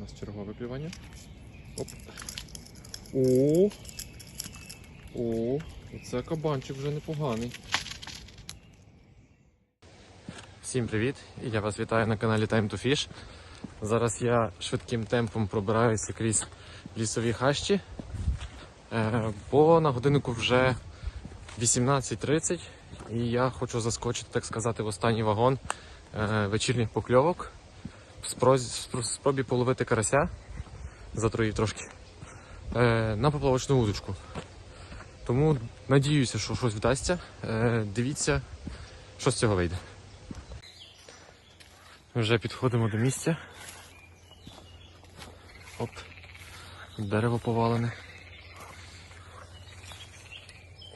нас чергове клювання. Оп. О! О! Це кабанчик вже непоганий. Всім привіт! І я вас вітаю на каналі Time to Fish. Зараз я швидким темпом пробираюся крізь лісові хащі, е, бо на годиннику вже 18.30 і я хочу заскочити, так сказати, в останній вагон е, вечірніх покльовок спробі половити карася, затроїв трошки, е, на поплавочну удочку. Тому надіюся, що щось вдасться. Е, Дивіться, що з цього вийде. Вже підходимо до місця. Оп, дерево повалене.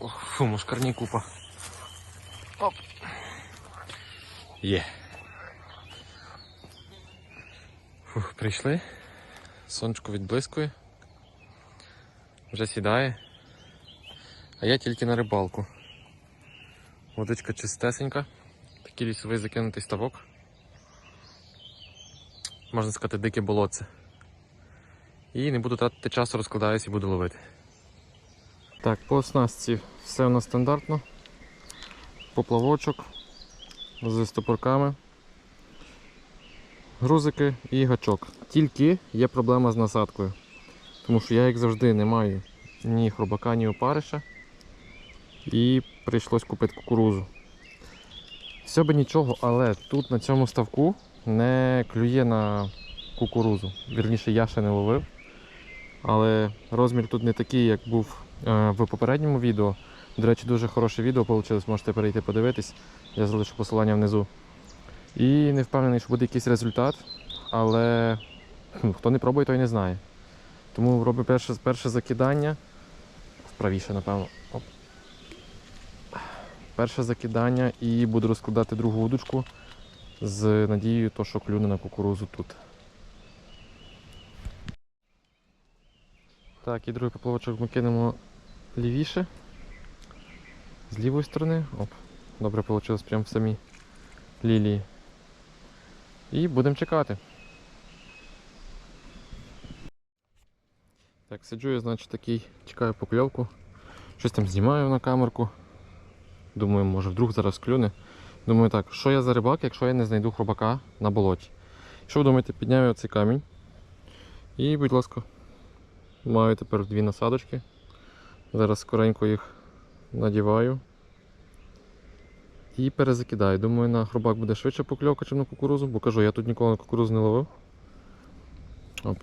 Ох, фу, мушкарні купа. Оп. Є. Фух, прийшли. Сонечко відблискує. Вже сідає. А я тільки на рибалку. Водичка чистесенька. Такий лісовий закинутий ставок. Можна сказати, дике болотце. І не буду тратити часу, розкладаюсь і буду ловити. Так, по оснастці все у нас стандартно. Поплавочок з стопорками, грузики і гачок. Тільки є проблема з насадкою. Тому що я, як завжди, не маю ні хробака, ні опариша. І прийшлось купити кукурузу. Все би нічого, але тут на цьому ставку не клює на кукурузу. Вірніше, я ще не ловив. Але розмір тут не такий, як був е, в попередньому відео. До речі, дуже хороше відео вийшло, можете перейти подивитись. Я залишу посилання внизу. І не впевнений, що буде якийсь результат, але хто не пробує, той не знає. Тому роблю перше, перше закидання. Вправіше, напевно. Оп. Перше закидання і буду розкладати другу удочку з надією, то, що клюне на кукурузу тут. Так, і другий поплавочок ми кинемо лівіше. З лівої сторони. Оп, добре вийшло прямо в самій лілії. І будемо чекати. Так, сиджу я, значить, такий, чекаю покльовку. Щось там знімаю на камерку. Думаю, може вдруг зараз клюне. Думаю так, що я за рибак, якщо я не знайду хробака на болоті. Що ви думаєте, підняв я цей камінь. І, будь ласка, маю тепер дві насадочки. Зараз скоренько їх надіваю. І перезакидаю. Думаю, на хробак буде швидше покльовка, ніж на кукурузу, бо кажу, я тут ніколи на кукурузу не ловив. Оп,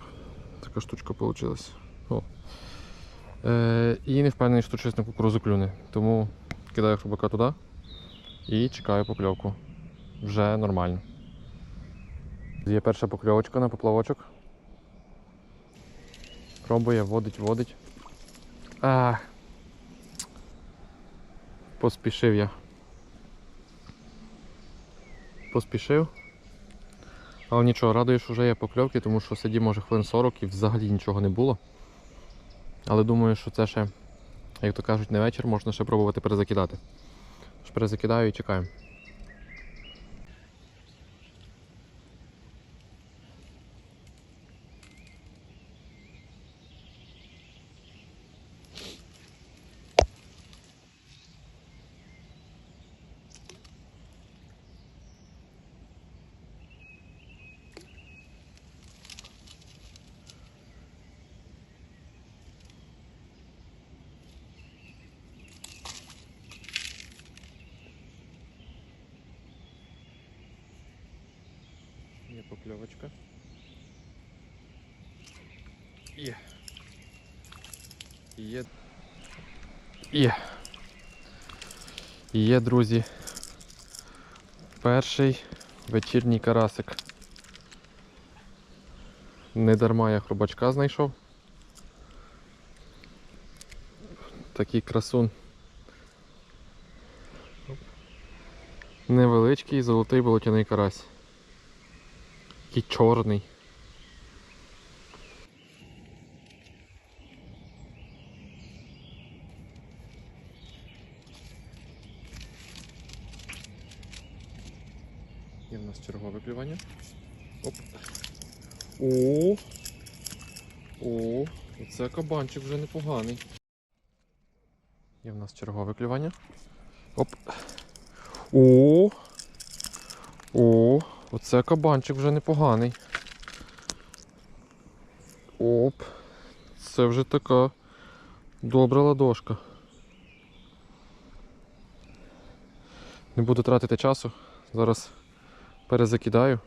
така штучка вийшла. О. Е, і не впевнений, що щось на кукурузу клюне. Тому кидаю хробака туди і чекаю покльовку. Вже нормально. Є перша покльовочка на поплавочок. Пробує, водить, водить. А. Поспішив я. Поспішив. Але нічого, радує, що вже є покльовки, тому що сидів може хвилин 40 і взагалі нічого не було. Але думаю, що це ще, як то кажуть, не вечір, можна ще пробувати перезакидати. Перезакидаю і чекаю. Є покльовочка. Є. Є. Є. Є, друзі. Перший вечірній карасик. Не дарма я хробачка знайшов. Такий красун. Невеличкий золотий болотяний карась. Такий чорний. Є в нас чергове клювання. Оп. О! О, це кабанчик вже непоганий. Є в нас чергове клювання. Оп. О! О, оце кабанчик вже непоганий. Оп. Це вже така добра ладошка. Не буду тратити часу. Зараз перезакидаю,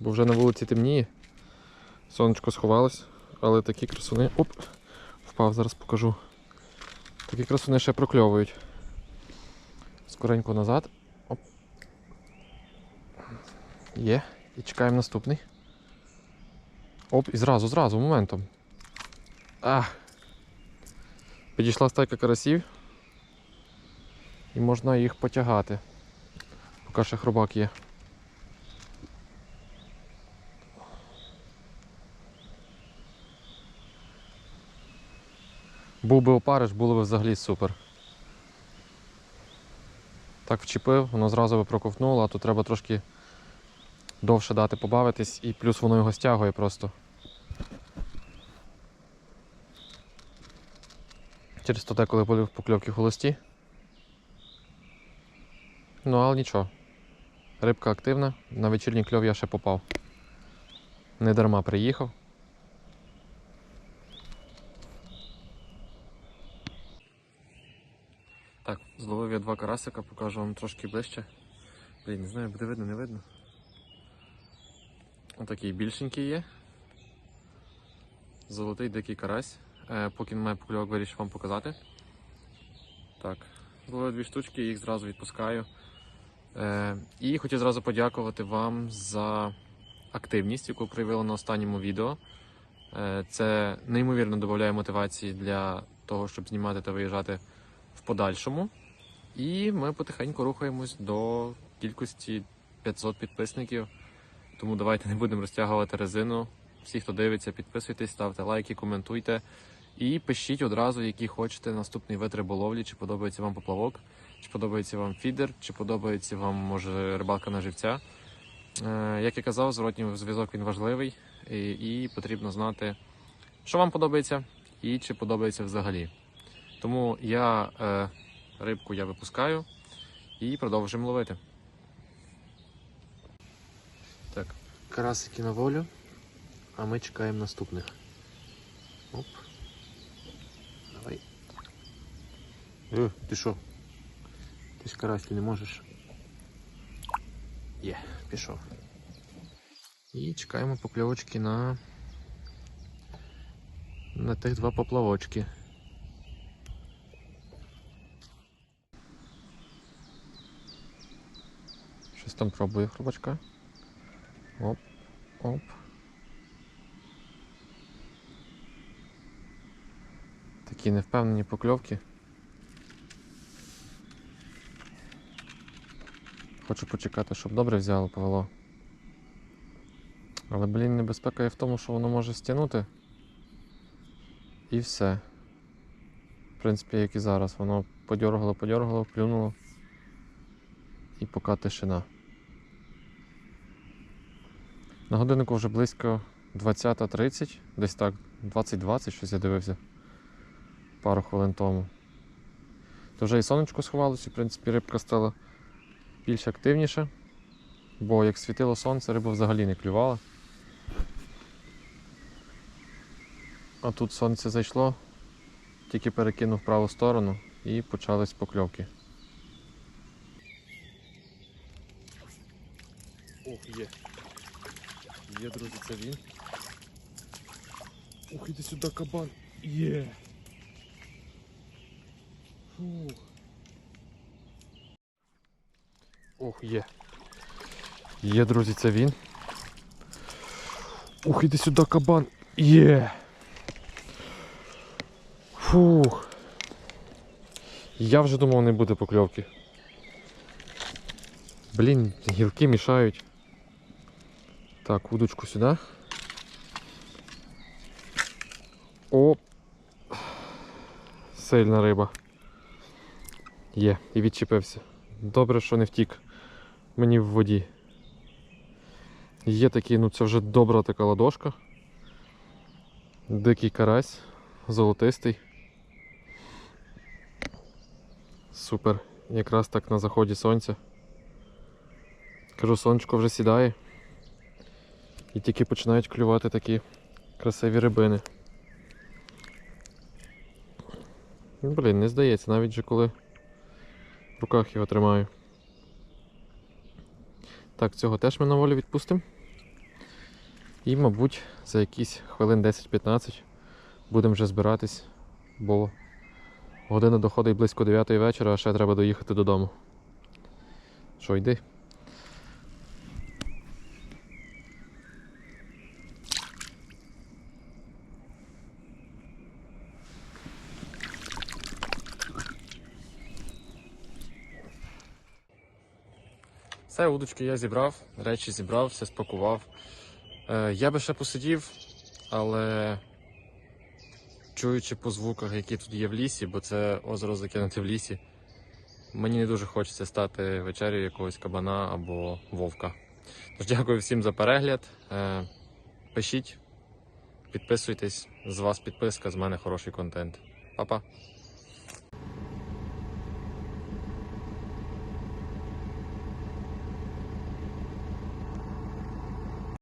бо вже на вулиці темніє. Сонечко сховалось, але такі красуни. Оп! Впав, зараз покажу. Такі красуни ще прокльовують. Скоренько назад. Оп. Є. І чекаємо наступний. Оп, і зразу, зразу, моментом. Ах. Підійшла стайка карасів. І можна їх потягати. Поки ще хробак є. Був би опариш, було б взагалі супер. Так вчепив, воно зразу би проковтнуло, а тут треба трошки довше дати побавитись, і плюс воно його стягує просто. Через то деколи були покльовки холості. Ну, але нічого. Рибка активна, на вечірній кльов я ще попав. Не дарма приїхав. Так, зловив я два карасика, покажу вам трошки ближче. Блін, не знаю, буде видно, не видно. Отакий більшенький є. Золотий дикий карась. Е, поки немає покльовок, вирішив вам показати. Так, зловив дві штучки, їх зразу відпускаю. Е, і хотів зразу подякувати вам за активність, яку проявили на останньому відео. Е, це неймовірно додає мотивації для того, щоб знімати та виїжджати в подальшому. І ми потихеньку рухаємось до кількості 500 підписників. Тому давайте не будемо розтягувати резину. Всі, хто дивиться, підписуйтесь, ставте лайки, коментуйте. І пишіть одразу, який хочете наступний вид риболовлі, чи подобається вам поплавок, чи подобається вам фідер, чи подобається вам, може, рибалка на живця. Е, як я казав, зворотній зв'язок він важливий і, і потрібно знати, що вам подобається і чи подобається взагалі. Тому я е, рибку я випускаю і продовжуємо ловити. карасики на волю, а ми чекаємо наступних. Оп. Давай. Е, ти що? Ти ж карасі не можеш. Є, пішов. І чекаємо покльовочки на. на тих два поплавочки. Щось там пробує хробачка. Оп, оп. Такі невпевнені покльовки. Хочу почекати, щоб добре взяло повело. Але, блін, небезпека є в тому, що воно може стягнути. І все. В принципі, як і зараз. Воно подьоргало, подьоргало, плюнуло. І поки тишина. На годиннику вже близько 20.30, десь так, 20.20 щось я дивився пару хвилин тому. То вже і сонечко сховалося, в принципі, рибка стала більш активніша, бо як світило сонце, риба взагалі не клювала. А тут сонце зайшло, тільки перекинув праву сторону і почались покльовки. Ох, є. Є, друзі, це він. Ух, іди сюди кабан. Є. Фух. Ох, є. Є, друзі, це він. Ух, іди сюди кабан. Є. Фух. Я вже думав, не буде покльовки. Блін, гілки мішають. Так, удочку сюди. О! Сильна риба. Є, і відчепився. Добре, що не втік мені в воді. Є такі, ну це вже добра така ладошка. Дикий карась, золотистий. Супер. Якраз так на заході сонця. Кажу, сонечко вже сідає. І тільки починають клювати такі красиві рибини. Ну, Блін, не здається, навіть же коли в руках його тримаю. Так, цього теж ми на волю відпустимо. І, мабуть, за якісь хвилин 10-15 будемо вже збиратись, бо година доходить близько 9 вечора, а ще треба доїхати додому. Що, йди? Все, удочки я зібрав, речі зібрав, все спакував. Е, я би ще посидів, але чуючи по звуках, які тут є в лісі, бо це озеро закинуте в лісі, мені не дуже хочеться стати вечерю якогось кабана або вовка. Тож дякую всім за перегляд. Е, пишіть, підписуйтесь, з вас підписка, з мене хороший контент. Па-па!